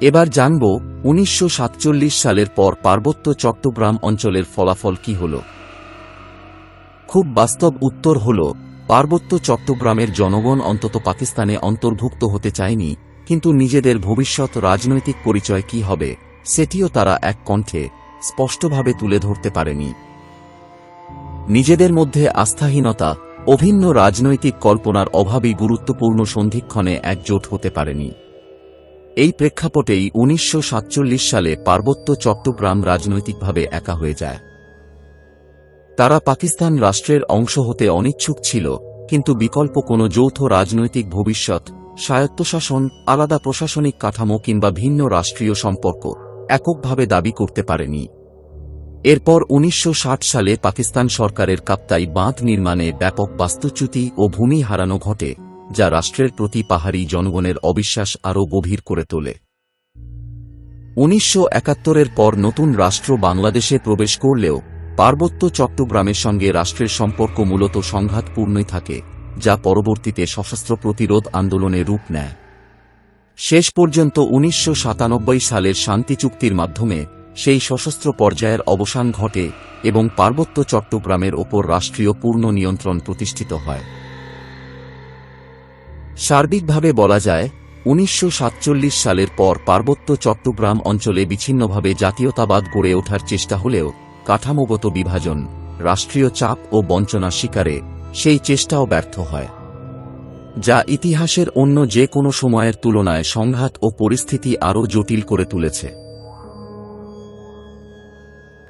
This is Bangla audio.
এবার জানব উনিশশো সাতচল্লিশ সালের পর পার্বত্য চট্টগ্রাম অঞ্চলের ফলাফল কি হল। খুব বাস্তব উত্তর হল, পার্বত্য চট্টগ্রামের জনগণ অন্তত পাকিস্তানে অন্তর্ভুক্ত হতে চায়নি, কিন্তু নিজেদের ভবিষ্যৎ রাজনৈতিক পরিচয় কি হবে, সেটিও তারা এক কণ্ঠে স্পষ্টভাবে তুলে ধরতে পারেনি। নিজেদের মধ্যে আস্থাহীনতা, অভিন্ন রাজনৈতিক কল্পনার অভাবই গুরুত্বপূর্ণ সন্ধিক্ষণে একজোট হতে পারেনি। এই প্রেক্ষাপটেই উনিশশো সাতচল্লিশ সালে পার্বত্য চট্টগ্রাম রাজনৈতিকভাবে একা হয়ে যায়। তারা পাকিস্তান রাষ্ট্রের অংশ হতে অনিচ্ছুক ছিল, কিন্তু বিকল্প কোনো যৌথ রাজনৈতিক ভবিষ্যৎ, স্বায়ত্তশাসন, আলাদা প্রশাসনিক কাঠামো কিংবা ভিন্ন রাষ্ট্রীয় সম্পর্ক এককভাবে দাবি করতে পারেনি। এরপর উনিশশো ষাট সালে পাকিস্তান সরকারের কাপ্তাই বাঁধ নির্মাণে ব্যাপক বাস্তুচ্যুতি ও ভূমি হারানো ঘটে। যা রাষ্ট্রের প্রতি পাহাড়ি জনগণের অবিশ্বাস আরও গভীর করে তোলে। উনিশশো একাত্তরের পর নতুন রাষ্ট্র বাংলাদেশে প্রবেশ করলেও পার্বত্য চট্টগ্রামের সঙ্গে রাষ্ট্রের সম্পর্ক মূলত সংঘাতপূর্ণই থাকে, যা পরবর্তীতে সশস্ত্র প্রতিরোধ আন্দোলনে রূপ নেয়। শেষ পর্যন্ত উনিশশো সাতানব্বই সালের শান্তি চুক্তির মাধ্যমে সেই সশস্ত্র পর্যায়ের অবসান ঘটে এবং পার্বত্য চট্টগ্রামের ওপর রাষ্ট্রীয় পূর্ণ নিয়ন্ত্রণ প্রতিষ্ঠিত হয়। সার্বিকভাবে বলা যায়, উনিশশো সাতচল্লিশ সালের পর পার্বত্য চট্টগ্রাম অঞ্চলে বিচ্ছিন্নভাবে জাতীয়তাবাদ গড়ে ওঠার চেষ্টা হলেও কাঠামোগত বিভাজন, রাষ্ট্রীয় চাপ ও বঞ্চনা শিকারে সেই চেষ্টাও ব্যর্থ হয়। যা ইতিহাসের অন্য যে কোনো সময়ের তুলনায় সংঘাত ও পরিস্থিতি আরও জটিল করে তুলেছে।